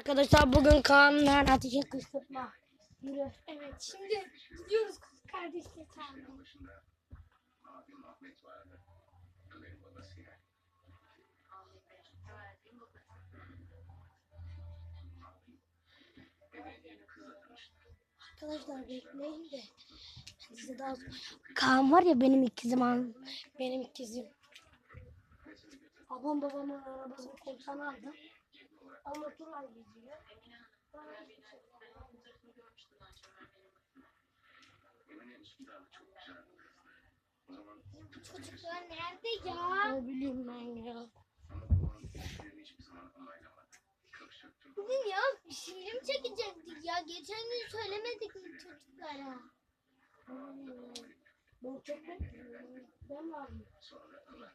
Arkadaşlar bugün Kaan'la ateşe kışkırtma. Yürü. Evet şimdi gidiyoruz kız kızla tanıştı. Arkadaşlar bekleyin de. Ben size daha Kaan var ya benim ikizim an. Benim ikizim. Babam babamın arabasını koltuğuna aldı. Ama turlar geziyor. Emre'nin sultanı çok güzel bir kızdı. O zaman Çocuklar nerede ya? Ne bileyim ben ya. ama babam fikirlerini hiçbir zaman onaylamadı. Kök söktüm. Bugün ya film çekecektik ya. Geçen gün söylemedik mi çocuklara? Ben çok bekliyorum. Ben varım. Sonra Ömer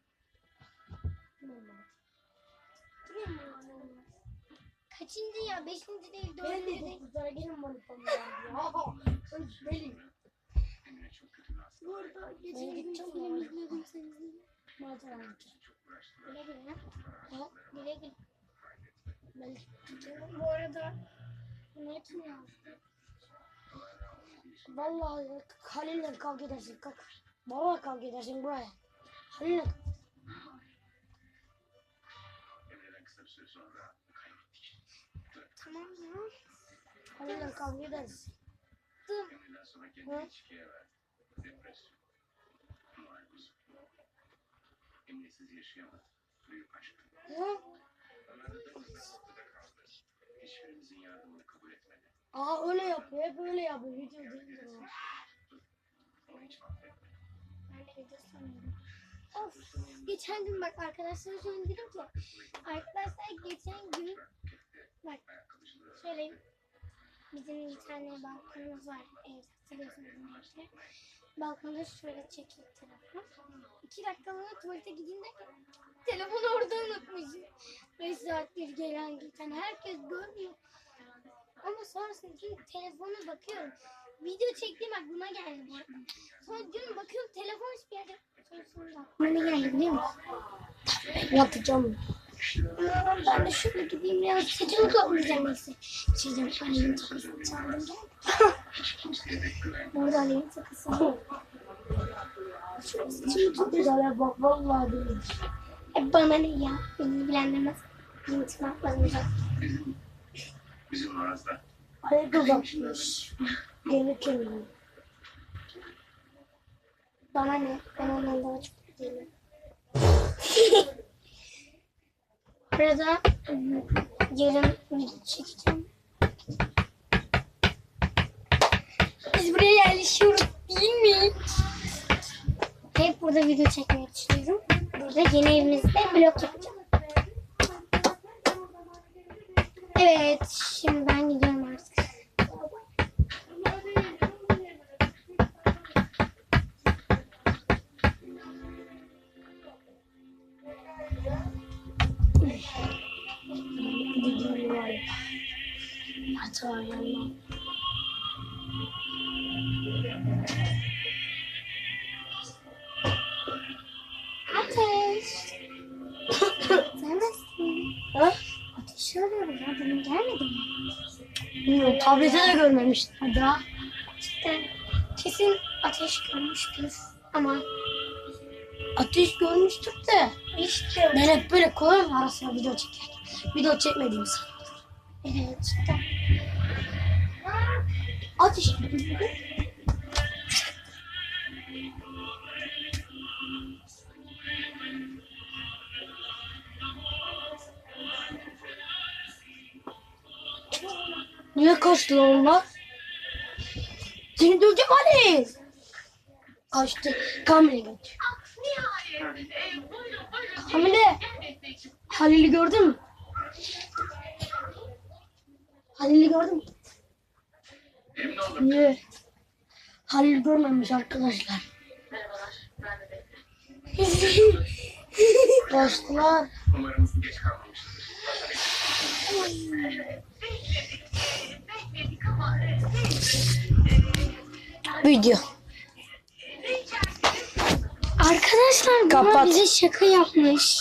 Kaçıncı ya? Beşinci değil, Ben dördüncü de değil. kızlara gelin bana falan ya. Sen benim. Çok. Bu arada geçen Ben gün gideceğim film seninle. Madem alacağım. Çok uğraştılar. Güle güle. Ha, güle güle. Ben Bu arada ne kim yazdı? Ömer'le 17 yaşında Vallahi Halil'le kavga edersin kalk. Baba kavga edersin buraya. Halil'le Emre'den kısa bir süre sonra. Tamam ya. Halil'le kavga edersin. Dım. Markus. Emre'siz yaşayamadı. Büyük aşk. Hı? De. Hiçbirimizin yardımını kabul etmedi. Aa öyle yapıyor. Hep öyle yapıyor. Video değildir o. Onu hiç affetmedi. Ben de video sanıyorum. Of. Geçen gün bak arkadaşlara şöyle dedim ki arkadaşlar geçen gün bak söyleyeyim. Bizim bir tane balkonumuz var evde hatırlıyorsunuz belki. Balkonda şöyle çekik tarafı. İki dakikalığına tuvalete gideyim derken telefonu orada unutmuşum. Beş saattir gelen giden herkes görmüyor. Ama sonrasında dün telefona bakıyorum. Video çektiğim aklıma geldi bu arada. Sonra dün bakıyorum telefon hiçbir yerde. Sonrasında aklıma geldi biliyor musun? Yapacağım. Ben de şöyle gideyim ya. Saçımı toplayacağım neyse. Çizeceğim Ali'nin takısını çaldım güvenmedi. Burada Ali'nin takısı var. Şöyle saçımı Çok güzel bak vallahi. E bana ne ya? Beni ilgilendirmez. Benim tırnaklarım uzak. Bizim, bizim arazda Hayır uzakmış. Geri kelime. Bana ne? Ben ondan daha çok değilim. Arada yarın video çekeceğim. Biz buraya yerleşiyoruz değil mi? Hep burada video çekmeyi düşünüyorum. Burada yeni evimizde vlog yapacağım. Evet, şimdi Hata yanına. Ateş. Sevmezsin. Ha? Ateşi arıyorum ya. Demin gelmedi mi? Bilmiyorum. Tablete de görmemiştim daha. İşte kesin ateş görmüştür. Ama Ateş görmüştük de. işte Ben hep böyle koyuyorum arasına video çekerken. Video çekmediğim zaman. Evet. Ateş. Niye kaçtı onlar? Seni döveceğim Ali. Kaçtı. Kamil'e geç. Kamil'e. Halil'i gördün mü? Halil'i gördün mü? Niye? Halil görmemiş arkadaşlar. Kaçtılar. Umarım geç kalmamıştır. Video. Arkadaşlar bana Kapat. bize şaka yapmış.